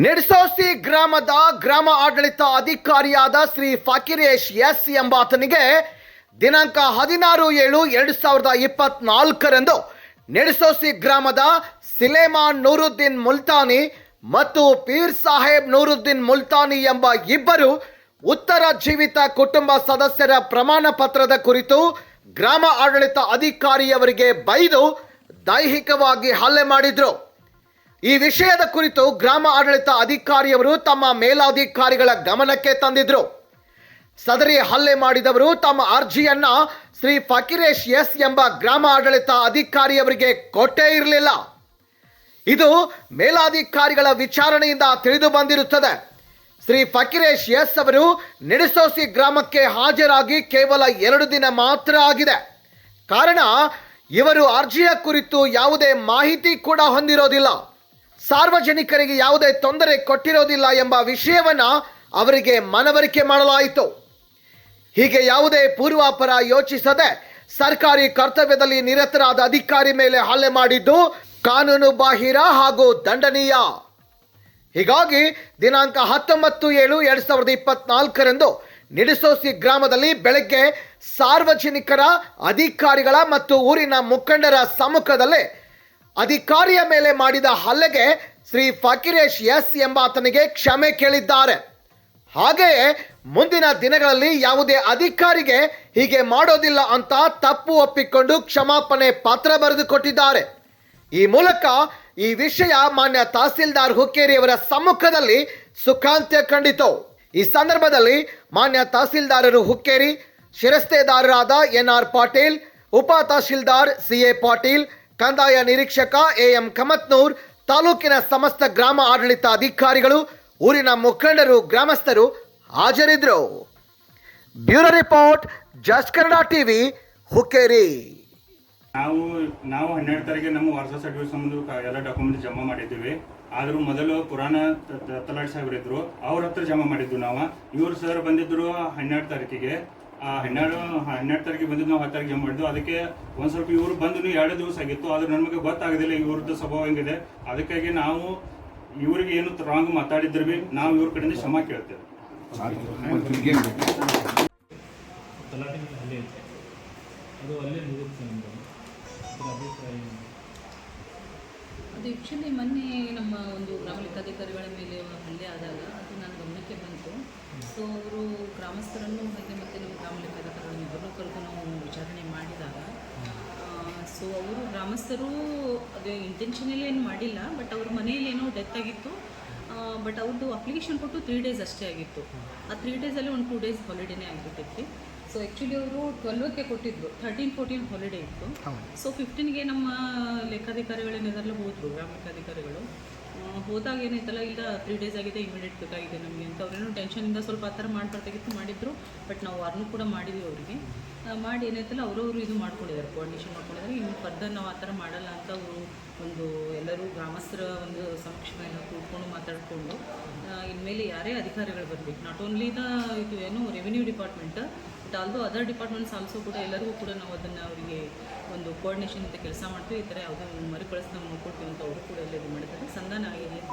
ನಿಡ್ಸೋಸಿ ಗ್ರಾಮದ ಗ್ರಾಮ ಆಡಳಿತ ಅಧಿಕಾರಿಯಾದ ಶ್ರೀ ಫಕೀರೇಶ್ ಎಸ್ ಎಂಬಾತನಿಗೆ ದಿನಾಂಕ ಹದಿನಾರು ಏಳು ಎರಡು ಸಾವಿರದ ಇಪ್ಪತ್ನಾಲ್ಕರಂದು ನಿಡ್ಸೋಸಿ ಗ್ರಾಮದ ಸಿಲೇಮಾನ್ ನೂರುದ್ದೀನ್ ಮುಲ್ತಾನಿ ಮತ್ತು ಪೀರ್ ಸಾಹೇಬ್ ನೂರುದ್ದೀನ್ ಮುಲ್ತಾನಿ ಎಂಬ ಇಬ್ಬರು ಉತ್ತರ ಜೀವಿತ ಕುಟುಂಬ ಸದಸ್ಯರ ಪ್ರಮಾಣ ಪತ್ರದ ಕುರಿತು ಗ್ರಾಮ ಆಡಳಿತ ಅಧಿಕಾರಿಯವರಿಗೆ ಬೈದು ದೈಹಿಕವಾಗಿ ಹಲ್ಲೆ ಮಾಡಿದ್ರು. ಈ ವಿಷಯದ ಕುರಿತು ಗ್ರಾಮ ಆಡಳಿತ ಅಧಿಕಾರಿಯವರು ತಮ್ಮ ಮೇಲಾಧಿಕಾರಿಗಳ ಗಮನಕ್ಕೆ ತಂದಿದ್ರು. ಸದರಿ ಹಲ್ಲೆ ಮಾಡಿದವರು ತಮ್ಮ ಅರ್ಜಿಯನ್ನ ಶ್ರೀ ಫಕೀರೇಶ್ ಎಸ್ ಎಂಬ ಗ್ರಾಮ ಆಡಳಿತ ಅಧಿಕಾರಿಯವರಿಗೆ ಕೊಟ್ಟೇ ಇರಲಿಲ್ಲ. ಇದು ಮೇಲಾಧಿಕಾರಿಗಳ ವಿಚಾರಣೆಯಿಂದ ತಿಳಿದು ಬಂದಿರುತ್ತದೆ. ಶ್ರೀ ಫಕೀರೇಶ್ ಎಸ್ ಅವರು ನಿಡಸೋಸಿ ಗ್ರಾಮಕ್ಕೆ ಹಾಜರಾಗಿ ಕೇವಲ ಎರಡು ದಿನ ಮಾತ್ರ ಆಗಿದೆ. ಕಾರಣ, ಇವರು ಅರ್ಜಿಯ ಕುರಿತು ಯಾವುದೇ ಮಾಹಿತಿ ಕೂಡ ಹೊಂದಿರೋದಿಲ್ಲ. ಸಾರ್ವಜನಿಕರಿಗೆ ಯಾವುದೇ ತೊಂದರೆ ಕೊಟ್ಟಿರೋದಿಲ್ಲ ಎಂಬ ವಿಷಯವನ್ನು ಅವರಿಗೆ ಮನವರಿಕೆ ಮಾಡಲಾಯಿತು. ಹೀಗೆ ಯಾವುದೇ ಪೂರ್ವಾಪರ ಯೋಚಿಸದೆ ಸರ್ಕಾರಿ ಕರ್ತವ್ಯದಲ್ಲಿ ನಿರತರಾದ ಅಧಿಕಾರಿ ಮೇಲೆ ಹಲ್ಲೆ ಮಾಡಿದ್ದು ಕಾನೂನು ಬಾಹಿರ ಹಾಗೂ ದಂಡನೀಯ. ಹೀಗಾಗಿ ದಿನಾಂಕ ಹತ್ತೊಂಬತ್ತು ಏಳು ಎರಡ್ ಸಾವಿರದ ಇಪ್ಪತ್ನಾಲ್ಕರಂದು ನಿಡಸೋಸಿ ಗ್ರಾಮದಲ್ಲಿ ಬೆಳಗ್ಗೆ ಸಾರ್ವಜನಿಕರ, ಅಧಿಕಾರಿಗಳ ಮತ್ತು ಊರಿನ ಮುಖಂಡರ ಸಮ್ಮುಖದಲ್ಲೇ ಅಧಿಕಾರಿಯ ಮೇಲೆ ಮಾಡಿದ ಹಲ್ಲೆಗೆ ಶ್ರೀ ಫಕೀರೇಶ್ ಎಸ್ ಎಂಬಾತನಿಗೆ ಕ್ಷಮೆ ಕೇಳಿದ್ದಾರೆ. ಹಾಗೆಯೇ ಮುಂದಿನ ದಿನಗಳಲ್ಲಿ ಯಾವುದೇ ಅಧಿಕಾರಿಗೆ ಹೀಗೆ ಮಾಡೋದಿಲ್ಲ ಅಂತ ತಪ್ಪು ಒಪ್ಪಿಕೊಂಡು ಕ್ಷಮಾಪಣೆ ಪತ್ರ ಬರೆದುಕೊಟ್ಟಿದ್ದಾರೆ ಈ ಮೂಲಕ ಈ ವಿಷಯ ಮಾನ್ಯ ತಹಸೀಲ್ದಾರ್ ಹುಕ್ಕೇರಿಯವರ ಸಮ್ಮುಖದಲ್ಲಿ ಸುಖಾಂತ್ಯ ಕಂಡಿತು. ಈ ಸಂದರ್ಭದಲ್ಲಿ ಮಾನ್ಯ ತಹಸೀಲ್ದಾರರು ಹುಕ್ಕೇರಿ, ಶಿರಸ್ತೇದಾರರಾದ ಎನ್ ಆರ್ ಪಾಟೀಲ್, ಉಪ ತಹಸೀಲ್ದಾರ್ ಸಿ ಎ ಪಾಟೀಲ್ ಕಂದಾಯ ನಿರೀಕ್ಷಕ ಎ ಎಂ ಕಮತ್ನೂರ್, ತಾಲೂಕಿನ ಸಮಸ್ತ ಗ್ರಾಮ ಆಡಳಿತ ಅಧಿಕಾರಿಗಳು, ಊರಿನ ಮುಖಂಡರು, ಗ್ರಾಮಸ್ಥರು ಹಾಜರಿದ್ದರು bureau report, just Kannada TV, Hukkeri. ನಾವು ನಾವು ಹನ್ನೆರಡು ತಾರೀಕಿಗೆ ನಮ್ಮ ವರ್ಷ ಸರ್ಟಿಫಿಕೇಟ್ ಸಂಬಂಧ ಎಲ್ಲ ಡಾಕ್ಯುಮೆಂಟ್ ಜಮಾ ಮಾಡಿದ್ದೀವಿ. ಆದರೂ ಮೊದಲು ಪುರಾಣ ತ- ಸಾಹೇಬರಿದ್ರು. ಅವ್ರ ಹತ್ರ ಜಮಾ ಮಾಡಿದ್ದು ನಾವು. ಇವರು ಸರ್ ಬಂದಿದ್ರು ಹನ್ನೆರಡು ತಾರೀಕಿಗೆ. ಹನ್ನೆರಡು ಹನ್ನೆರಡು ತಾರೀಕಿಗೆ ಬಂದಿದ್ದು ನಾವು ಹತ್ತು ತಾರೀಕಿಗೆ ಮಾಡಿದ್ದು. ಮಾಡಿದ್ವು ಅದಕ್ಕೆ ಒಂದು ಸ್ವಲ್ಪ ಇವರು ಬಂದು ಎರಡು ದಿವಸ ಆಗಿತ್ತು ಆದ್ರೆ ನಮಗೆ ಗೊತ್ತಾಗೋದಿಲ್ಲ ಇವ್ರದ್ದು ಸ್ವಭಾವ ಹೆಂಗಿದೆ. ಅದಕ್ಕಾಗಿ ನಾವು ಇವರಿಗೆ ಏನು ರಾಂಗ್ ಮಾತಾಡಿದ್ರು ಬಿ ನಾವು ಇವ್ರ ಕಡೆಯಿಂದ ಕ್ಷಮಾ ಕೇಳ್ತೇವೆ. ತಲಾಟಿ ಅದು ಅಲ್ಲೇ ಮುಗಿಯುತ್ತೆ ನಮ್ಮದು ಅಭಿಪ್ರಾಯ ಅದು ಆ್ಯಕ್ಚುಲಿ ಮೊನ್ನೆ ನಮ್ಮ ಒಂದು ಗ್ರಾಮ ಲೆಕ್ಕಾಧಿಕಾರಿಗಳ ಮೇಲೆ ಹಲ್ಲೆ ಆದಾಗ ಅದು ನನ್ನ ಗಮನಕ್ಕೆ ಬಂತು. ಸೊ ಅವರು ಗ್ರಾಮಸ್ಥರನ್ನು ಹಾಗೆ ನಮ್ಮ ಗ್ರಾಮ ಲೆಕ್ಕಾಚಾರಗಳನ್ನು ಇಬ್ಬರನ್ನೂ ಕರೆದು ನಾವು ವಿಚಾರಣೆ ಮಾಡಿದಾಗ ಸೊ ಅವರು ಗ್ರಾಮಸ್ಥರು ಅದು ಇಂಟೆನ್ಷನಲ್ಲಿ ಏನು ಮಾಡಿಲ್ಲ ಬಟ್ ಅವ್ರ ಮನೆಯಲ್ಲಿ ಏನೋ ಡೆತ್ ಆಗಿತ್ತು. ಬಟ್ ಅವ್ರದ್ದು ಅಪ್ಲಿಕೇಶನ್ ಕೊಟ್ಟು ತ್ರೀ ಡೇಸ್ ಅಷ್ಟೇ ಆಗಿತ್ತು. ಆ ತ್ರೀ ಡೇಸಲ್ಲಿ ಒಂದು ಟೂ ಡೇಸ್ ಹಾಲಿಡೇನೇ ಆಗಿಬಿಟ್ಟಿತ್ತು. ಸೊ ಆ್ಯಕ್ಚುಲಿ ಅವರು ಟ್ವೆಲ್ವಕ್ಕೆ ಕೊಟ್ಟಿದ್ರು ಥರ್ಟೀನ್ ಫೋರ್ಟೀನ್ ಹಾಲಿಡೇ ಇತ್ತು. ಸೊ ಫಿಫ್ಟೀನ್ಗೆ ನಮ್ಮ ಲೆಕ್ಕಾಧಿಕಾರಿಗಳೇನಿದಾರಲ್ಲ ಹೋದರು ಗ್ರಾಮ ಲೆಕ್ಕಾಧಿಕಾರಿಗಳು. ಹೋದಾಗ ಏನಾಯ್ತಲ್ಲ, ಇಲ್ಲ ತ್ರೀ ಡೇಸ್ ಆಗಿದೆ ಇಮಿಡಿಯೇಟ್ ಬೇಕಾಗಿದೆ ನಮಗೆ ಅಂತ. ಅವ್ರೇನೋ ಟೆನ್ಷನಿಂದ ಸ್ವಲ್ಪ ಆ ಥರ ಮಾಡಬಾರ್ದಾಗಿತ್ತು ಮಾಡಿದ್ರು. ಬಟ್ ನಾವು ವಾರ್ನು ಕೂಡ ಮಾಡಿದ್ವಿ ಅವರಿಗೆ. ಮಾಡಿ ಏನಾಯ್ತಲ್ಲ ಅವರವರು ಇದು ಮಾಡ್ಕೊಂಡಿದ್ದಾರೆ ಕೋಆರ್ಡಿನೇಷನ್ ಮಾಡ್ಕೊಂಡಿದ್ದಾರೆ. ಇನ್ನು ಫರ್ದರ್ ನಾವು ಆ ಥರ ಮಾಡಲ್ಲ ಅಂತ ಅವರು ಒಂದು ಎಲ್ಲರೂ ಗ್ರಾಮಸ್ಥರ ಒಂದು ಸಮಕ್ಷಮೆಲ್ಲ ಕೂತ್ಕೊಂಡು ಮಾತಾಡಿಕೊಂಡು ಇನ್ಮೇಲೆ ಯಾರೇ ಅಧಿಕಾರಿಗಳು ಬರಬೇಕು. ನಾಟ್ ಓನ್ಲಿ ದ ಇದು ಏನು revenue department but although other departments also ಕೂಡ ಎಲ್ಲರಿಗೂ ಕೂಡ ನಾವು ಅದನ್ನು ಅವರಿಗೆ ಒಂದು ಕೋಆರ್ಡಿನೇಷನ್ ಅಂತ ಕೆಲಸ ಮಾಡ್ತೀವಿ. ಈ ಥರ ಯಾವುದೋ ಮರುಕಳಿಸಿ ನಾವು ನೋಡ್ಕೊಳ್ತೀವಿ ಅಂತ ಅವರು ಕೂಡ ಎಲ್ಲ ಇದು ಮಾಡಿದ್ದಾರೆ. ಸಂಧಾನ ಆಗಿದೆ ಅಂತ